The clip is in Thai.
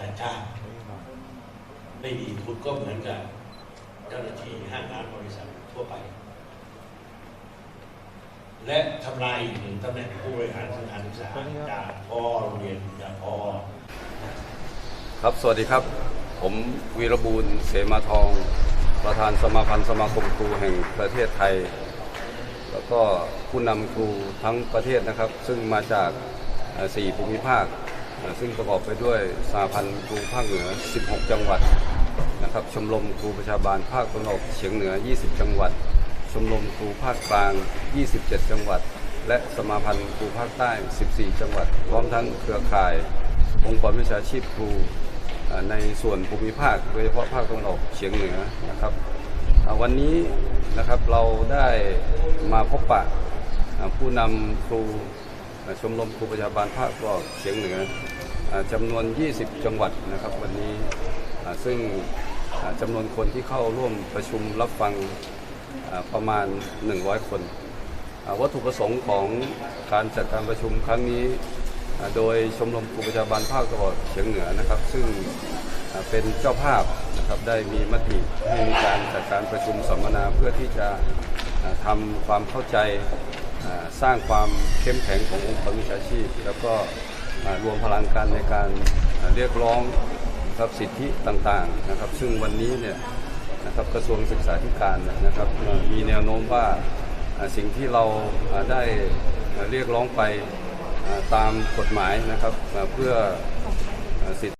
จัดจ้างไม่มีทุนก็เหมือนกับเจ้าหน้าที่ห้างร้านบริษัททั่วไป และทำลายอีกหนึ่งตำแหน่งผู้บริหารสถานศึกษาจากพอโรงเรียนจากพอครับสวัสดีครับ ผมวีรบูลเสมาทอง ประธานสมาพันธ์สมาคมครูแห่งประเทศไทย แล้วก็ผู้นำครูทั้งประเทศนะครับ ซึ่งมาจากเอ่อ4ภูมิภาคเอ่อ ซึ่งประกอบไปด้วยสาพันธ์ครูภาคเหนือ 16 จังหวัดนะครับชมรมครูประชาบาลภาคตะวันออกเฉียงเหนือ 20 จังหวัด ชมรมครูภาคกลาง 27 จังหวัด และสมาพันธ์ครูภาคใต้ 14 จังหวัด พร้อมทั้งเครือข่าย องค์กรวิชาชีพครูในส่วนภูมิภาค โดยเฉพาะภาคตะวันออกเฉียงเหนือนะครับวันนี้นะครับเราได้มาพบปะผู้นำครู ชมรมครูประชาบาลภาคตะวันอเฉียงเหนือจำนวน 20 จังหวัดนะครับวันนี้ซึ่งจำนวนคนที่เข้าร่วมประชุมรับฟังประมาณ 100 คนอ่าวัตถุประสงค์ของการจัดการประชุมครั้งนี้ โดยชมรมครูประชาบาลภาคตะวันออกเฉียงเหนือนะครับ ซึ่งเป็นเจ้าภาพนะครับได้มีมติให้มีการจัดการประชุมสัมมนาเพื่อที่จะอ่าทำความเข้าใจ สร้างความเข้มแข็งขององค์กรวิชาชีพ แล้วก็รวมพลังกันในการเรียกร้องครับสิทธิต่างๆนะครับ ซึ่งวันนี้เนี่ยนะครับกระทรวงศึกษาธิการนะครับมีแนวโน้มว่าสิ่งที่เราได้เรียกร้องไปตามกฎหมายนะครับเพื่อสิทธิ